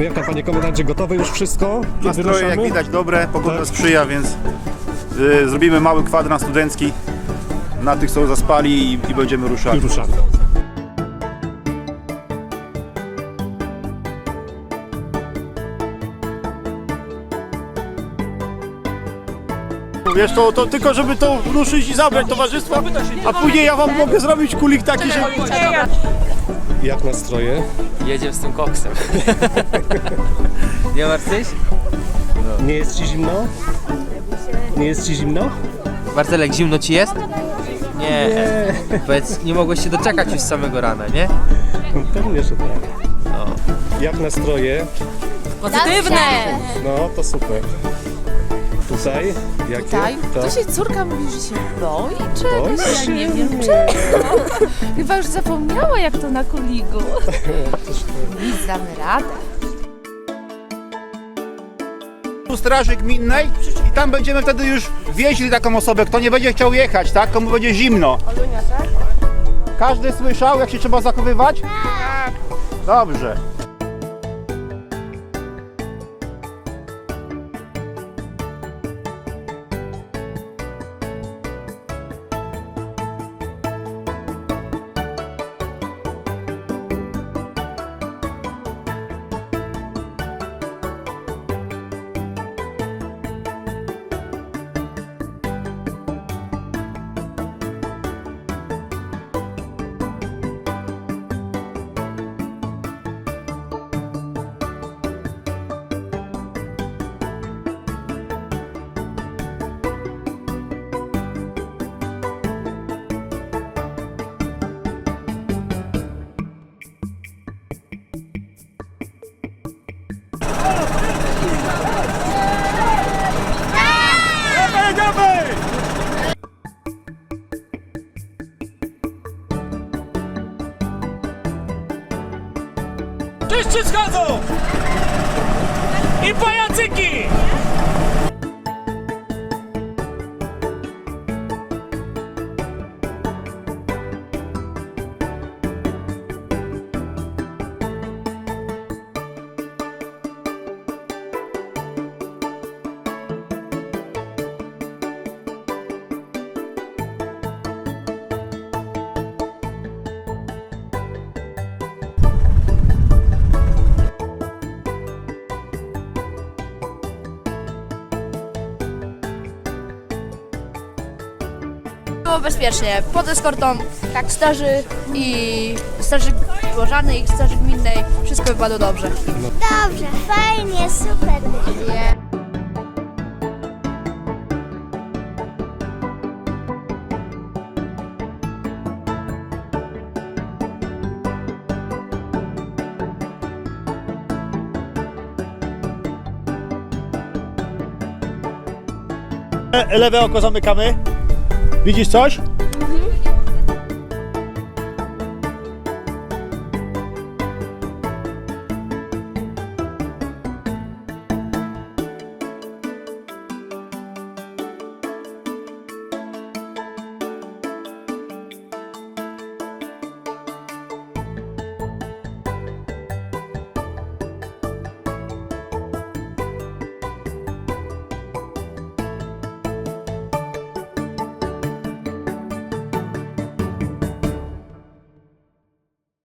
Jak tam panie komendancie, gotowe już wszystko? Nastroje jak widać dobre, pogoda Tak. sprzyja, więc y, zrobimy mały kwadrans studencki na tych, co zaspali i, i będziemy ruszali. Wyruszamy. Wiesz, to, to tylko żeby to ruszyć i zabrać towarzystwo, a później ja wam mogę zrobić kulik taki, że... Jak nastroje? Jedziemy z tym koksem. Nie martwisz? Nie jest ci zimno? Nie jest ci zimno? Marcelek, zimno ci jest? Nie. Powiedz, nie mogłeś się doczekać już z samego rana, nie? Pewnie, że tak. No. Jak nastroje? Pozytywne! No, to super. Tutaj? Jakie? Tutaj? Tak. To się córka mówi, że się boi czegoś, Boi ja się? nie wiem czego. Chyba już zapomniała jak to na kuligu. Nic damy radę. Tu straży gminnej i tam będziemy wtedy już wieźli taką osobę, kto nie będzie chciał jechać, tak? Komu będzie zimno. Każdy słyszał, jak się trzeba zachowywać? Tak. Dobrze. Wszyscy schodzą! I pajacyki! Było bezpiecznie, pod eskortą tak straży i straży pożarnej i straży gminnej, wszystko wypadło dobrze. Dobrze, fajnie, super. Lewe oko zamykamy. Widzisz coś?